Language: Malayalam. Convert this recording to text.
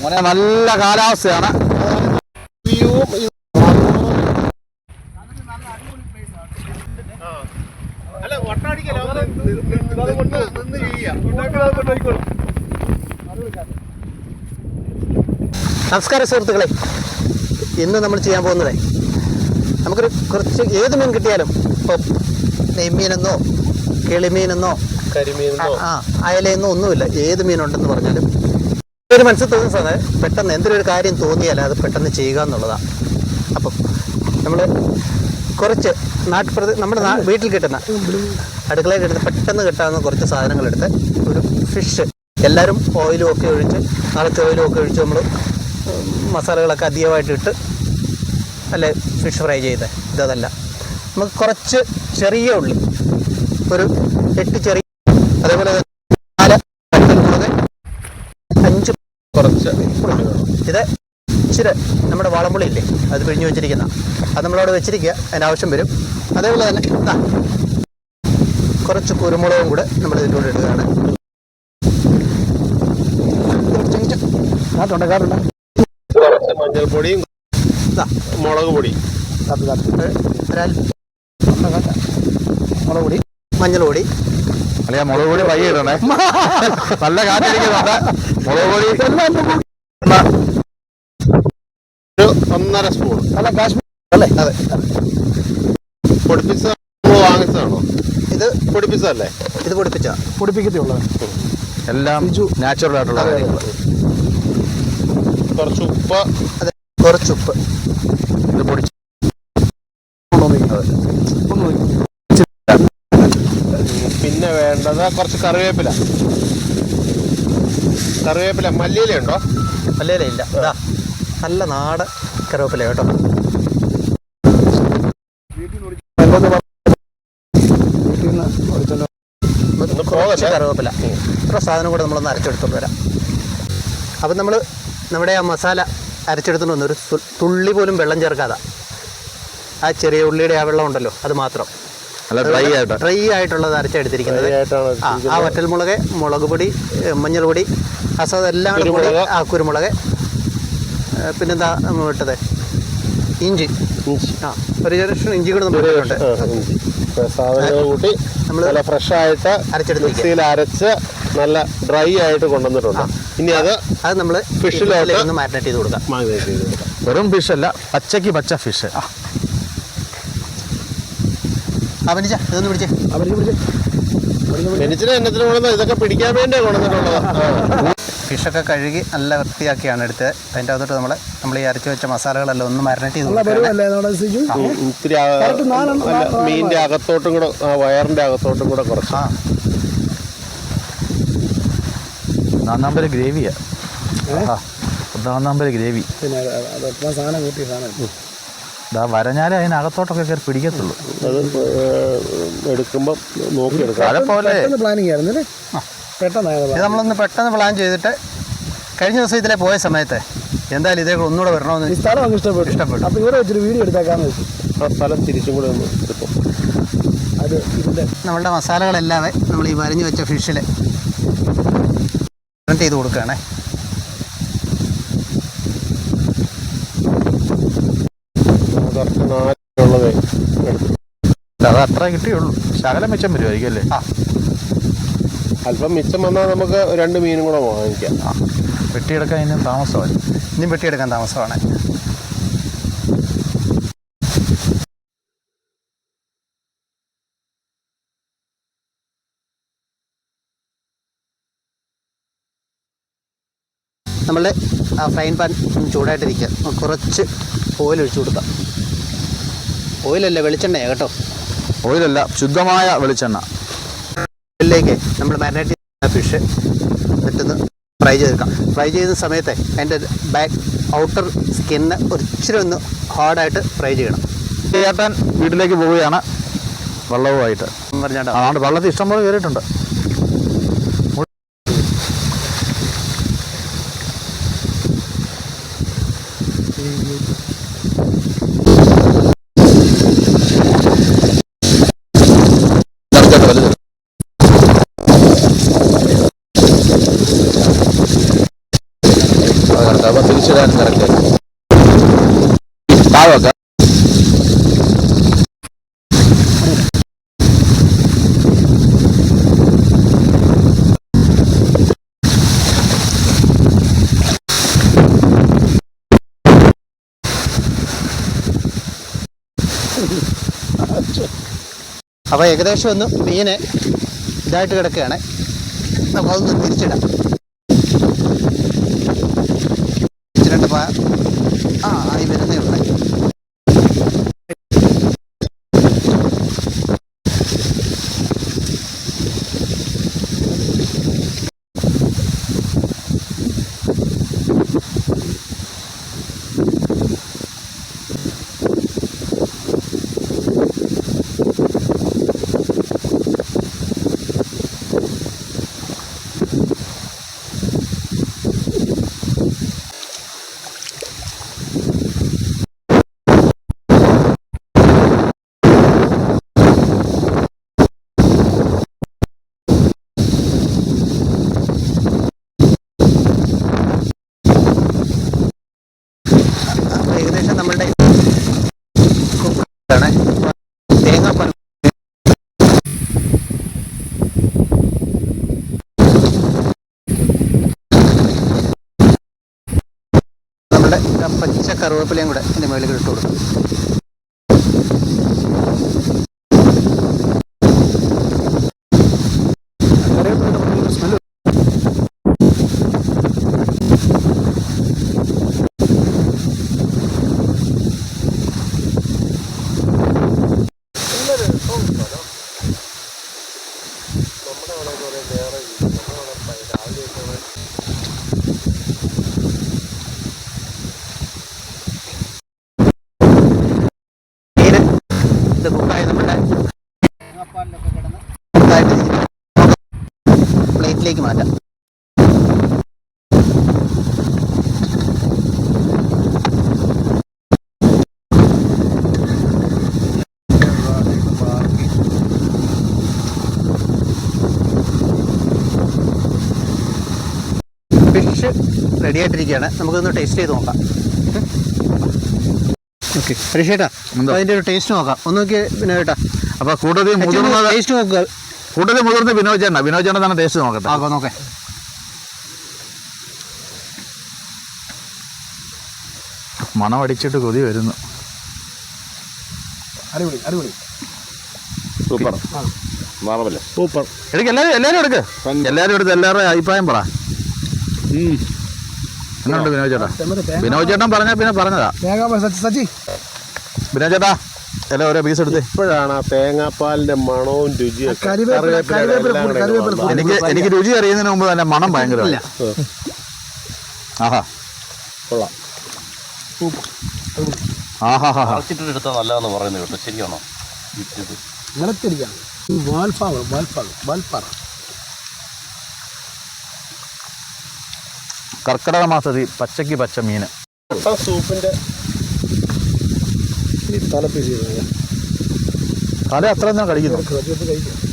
മോനെ നല്ല കാലാവസ്ഥയാണ്. നമസ്കാര ഇത് അല്ല ഒട്ടടിക്കല്ലോ നിന്ന് ചെയ്യാം നമസ്കാരം സുഹൃത്തുക്കളെ. ഇന്ന് നമ്മൾ ചെയ്യാൻ പോകുന്നത് നമുക്കൊരു കുറച്ച് ഏത് മീൻ കിട്ടിയാലും ഇപ്പം നെയ്മീനെന്നോ കിളിമീനെന്നോ കരിമീനോ ആ അയലയെന്നോ ഒന്നുമില്ല. ഏത് മീനുണ്ടെന്ന് പറഞ്ഞാലും ഒരു മനസ്സിൽ തോന്നുന്ന സാധനം. പെട്ടെന്ന് എന്തൊരു കാര്യം തോന്നിയാൽ അത് പെട്ടെന്ന് ചെയ്യുക എന്നുള്ളതാണ്. അപ്പം നമ്മൾ കുറച്ച് നാട്ടുപ്രദേ നമ്മുടെ വീട്ടിൽ കിട്ടുന്ന അടുക്കളയിൽ കിട്ടുന്ന പെട്ടെന്ന് കിട്ടാവുന്ന കുറച്ച് സാധനങ്ങളെടുത്ത് ഒരു ഫിഷ് എല്ലാവരും ഓയിലും ഒക്കെ ഒഴിച്ച് നിറച്ച് ഓയിലും ഒക്കെ ഒഴിച്ച് നമ്മൾ മസാലകളൊക്കെ അധികമായിട്ട് ഇട്ട് അല്ലെ ഫിഷ് ഫ്രൈ ചെയ്ത്. ഇതല്ല നമുക്ക് കുറച്ച് ചെറിയ ഉള്ളി. ഒരു എട്ട് ചെറിയ അതേപോലെ കുറച്ച് ഇത് ഇച്ചിരി നമ്മുടെ വളമ്പുളി ഇല്ലേ? അത് പിഴിഞ്ഞ് വെച്ചിരിക്കുന്ന. അത് നമ്മളവിടെ വെച്ചിരിക്കുക. അതിന് ആവശ്യം വരും. അതേപോലെ തന്നെ ദാ, കുറച്ച് കുരുമുളകും കൂടെ നമ്മൾ ഇതിന്റെ കൂടെ ഇടുകയാണ്. കുറച്ച് മഞ്ഞൾപ്പൊടിയും മുളക് പൊടി. മുളക് പൊടി. മഞ്ഞൾ പൊടി അല്ലെ മുളക് പൊടി പയ്യെ ഇടണേ നല്ല കാറ്റടിക്കുന്നുണ്ട്. മുളക് പൊടി. ഒരു ഒന്നര സ്പൂൺ അല്ല കാശ്മീർ അല്ലേ? അതെ പൊടിപ്പിച്ച വാങ്ങിച്ചതാണോ? ഇത് പൊടിപ്പിച്ചതല്ലേ ഇത് പൊടിപ്പിച്ച പൊടിപ്പിക്കത്തുള്ളത് എല്ലാം നാച്ചുറൽ ആയിട്ടുള്ള കാര്യങ്ങൾ കുറച്ച് ഉപ്പ്. അതെ കുറച്ച് ഉപ്പ്. ഇത് പൊടിച്ച് പിന്നെ വേണ്ടത് കുറച്ച് കറിവേപ്പില. കറിവേപ്പില മല്ലിയില ഉണ്ടോ? മല്ലിയില ഇല്ല. ഇതാ നല്ല നാടൻ കറിവേപ്പില കേട്ടോ. കുറച്ച് കറിവേപ്പില. ഇത്ര സാധനം കൂടെ നമ്മളൊന്ന് അരച്ചെടുത്തോണ്ട് വരാം. അപ്പം നമ്മൾ നമ്മുടെ ആ മസാല അരച്ചെടുത്തോണ്ട് വന്നൊരു ഒരു തുള്ളി പോലും വെള്ളം ചേർക്കാതെ. ആ ചെറിയ ഉള്ളിയുടെ ആ വെള്ളം ഉണ്ടല്ലോ അത് മാത്രം. നല്ല ഡ്രൈ ആയിട്ട്? ഡ്രൈ ആയിട്ടുള്ളത് അരച്ചെടുത്തിരിക്കുന്നത്. ആ വറ്റൽ മുളക് മുളക് പൊടി മഞ്ഞൾ പൊടി അസത് എല്ലാം കൂടി ആ കുരുമുളക്. പിന്നെന്താ നമ്മൾ ഇട്ടത്? ഇഞ്ചി. ഇഞ്ചി. ആ ഒരു ചെറിയ ഇഞ്ചി കൂടെ നമ്മൾ കൂട്ടി നമ്മൾ നല്ല ഫ്രഷ് ആയിട്ട് അരച്ചെടുത്ത് മിക്സിയിൽ അരച്ച് നല്ല ഡ്രൈ ആയിട്ട് കൊണ്ടുവന്നിട്ടുണ്ട്. ഇനി അത് അത് നമ്മൾ ഫിഷിലോട്ട് ഒന്ന് മാരിനേറ്റ് ചെയ്ത് കൊടുക്കാം. മാഗ്നേറ്റ് ചെയ്ത് കൊടുക്കാം. വെറും ഫിഷ് അല്ല പച്ചക്ക് പച്ച ഫിഷ് അവനിച്ച ഇതൊന്ന് പിടിച്ചേ. ബെനിച്ചിന് എന്നത്തിന് കൊണ്ടുവന്ന ഇതൊക്കെ പിടിക്കാൻ വേണ്ടിയാണ് ഫിഷൊക്കെ കഴുകി നല്ല വൃത്തിയാക്കിയാണ് എടുത്തത്. അതിന്റെ അകത്തോട്ട് നമ്മൾ നമ്മൾ ഈ അരച്ചു വെച്ച മസാലകളെല്ലാം ഒന്ന് ചെയ്ത് അല്ല, മീനിന്റെ അകത്തോട്ടും കൂടെ ആ വയറിന്റെ അകത്തോട്ടും കൂടെ കുറച്ച്. ആ. നാന്നാമ്പര് ഗ്രേവിയാ. നാന്നാമ്പര് ഗ്രേവി. ഇതാ വരഞ്ഞാലേ അതിനകത്തോട്ടൊക്കെ കയറി പിടിക്കത്തുള്ളൂ. അത് എടുക്കുമ്പോൾ എടുക്കുമ്പം നോക്കിയെടുക്കാം. പ്ലാനിങ് ആയിരുന്നു ഇത് നമ്മളൊന്ന് പെട്ടെന്ന് പ്ലാൻ ചെയ്തിട്ട് കഴിഞ്ഞ ദിവസം ഇതിലെ പോയ സമയത്തെ എന്തായാലും ഇതേ ഒന്നുകൂടെ വരണമെന്ന് ഈ സ്ഥലം അങ്ങ് ഇഷ്ടപ്പെട്ടു. ഇഷ്ടപ്പെട്ടു. അപ്പൊ ഇവിടെ വെച്ചൊരു വീഡിയോ എടുത്തേക്കാന്ന് വെച്ചു. ആ സ്ഥലം തിരിച്ചും കൂടെ ഒന്ന് കിട്ടും അത് നമ്മളുടെ മസാലകളെല്ലാം നമ്മൾ ഈ വരഞ്ഞു വെച്ച ഫിഷിൽ ചെയ്ത് കൊടുക്കുകയാണേ കുറച്ച് നാലുള്ളത് എടുത്തു അത് അത്ര കിട്ടിയുള്ളൂ. ശകലം മിച്ചം വരുമായിരിക്കും അല്ലേ ആ. അല്പം മിച്ചം വന്നാൽ നമുക്ക് രണ്ട് മീനും കൂടെ വാങ്ങിക്കാം. ആ. വെട്ടിയെടുക്കാൻ ഇനിയും താമസമായി ഇനിയും വെട്ടിയെടുക്കാൻ താമസമാണ്. നമ്മളുടെ ആ ഫ്രൈൻ പാൻ ചൂടായിട്ടിരിക്കുക. കുറച്ച് ഓയിൽ ഒഴിച്ചു കൊടുക്കാം. ഓയിലല്ല വെളിച്ചെണ്ണയാണ് കേട്ടോ? ഓയിലല്ല ശുദ്ധമായ വെളിച്ചെണ്ണ. ഇതിലേക്ക് നമ്മൾ മാരിനേറ്റ് ചെയ്യുന്ന ഫിഷ് പെട്ടെന്ന് ഫ്രൈ ചെയ്തെടുക്കാം. ഫ്രൈ ചെയ്യുന്ന സമയത്തെ അതിന്റെ ബാക്ക് ഔട്ടർ സ്കിന്ന് ഒരിച്ചിരി ഒന്ന് ഹാർഡായിട്ട് ഫ്രൈ ചെയ്യണം. ചേട്ടൻ വീട്ടിലേക്ക് പോവുകയാണ്. വെള്ളവുമായിട്ട്. പറഞ്ഞാണ്ട് അതുകൊണ്ട് വെള്ളത്തിൽ ഇഷ്ടംപോലെ കയറിയിട്ടുണ്ട്. അപ്പൊ നിറച്ച് താവൊക്കെ അപ്പോൾ ഏകദേശം ഒന്ന് മീനെ ഇതായിട്ട് കിടക്കുകയാണ്. നമുക്കതൊന്ന് തിരിച്ചിടാം. ആ ആയി വരുന്നേ ഉള്ളേ അപ്പോൾ ഏകദേശം നമ്മളുടെ കുക്കാണ് തേങ്ങാപ്പാൽ നമ്മുടെ ആ പച്ച കറുവേപ്പിലയും കൂടെ എന്റെ മുകളിൽ ഇട്ട് കൊടുക്കും. പ്ലേറ്റിലേക്ക് മാറ്റാം. ഫിഷ് റെഡി ആയിട്ടിരിക്കുകയാണ്. നമുക്കൊന്ന് ടേസ്റ്റ് ചെയ്ത് നോക്കാം. ഓക്കെ ഹരീഷേട്ടാ? അതിന്റെ ഒരു ടേസ്റ്റ് നോക്കാം. ഒന്ന് നോക്കിയേ പിന്നെ കേട്ടാ അപ്പൊ കൂടുതൽ ടേസ്റ്റ് നോക്കുക. കൂടുതൽ മുതിർന്ന് വിനോദ് ചേട്ടനാ. വിനോദ് ചേട്ടൻ തന്നെ ടേസ്റ്റ് നോക്കട്ടെ. ആ നോക്കേ മണം അടിച്ചിട്ട് കൊതി വരുന്നു. അടിപൊളി അടിപൊളി. സൂപ്പർ. മാറമല്ല സൂപ്പർ. എടുക്ക് എല്ലാവരും എല്ലാവരും എടുക്ക്. എല്ലാവരും എടുത്ത് എല്ലാവരുടെ അഭിപ്രായം പറ. എന്നുണ്ട് വിനോദ് ചേട്ടാ? വിനോദ് ചേട്ടൻ പറഞ്ഞാ പിന്നെ പറഞ്ഞതാ. സച്ചി വിനോദ് ചേട്ടാ എല്ലാം ഓരോ പീസ് എടുത്ത്. ഇപ്പോഴാണ് ആ തേങ്ങാപ്പാലിന്റെ മണവും രുചിയും. എനിക്ക് എനിക്ക് രുചി അറിയുന്നതിന് മുമ്പ് തന്നെ മണം ഭയങ്കര ആഹാ. കൊള്ളാം. നല്ലതെന്ന് പറയുന്നത് കേട്ടോ. ശരിയാണോ? വിറ്റത്. നിലത്തിരിക്കാം. വാൽഫാവ് വാൽഫാവ് വാൽപ്പാറ. കർക്കിടക മാസത്തിൽ പച്ചക്ക് പച്ച മീന് സൂപ്പിന്റെ ഈ തലപ്പീസ് ചെയ്ത് തല അത്ര തന്നെ കഴിക്കുന്നു കഴിക്കാം.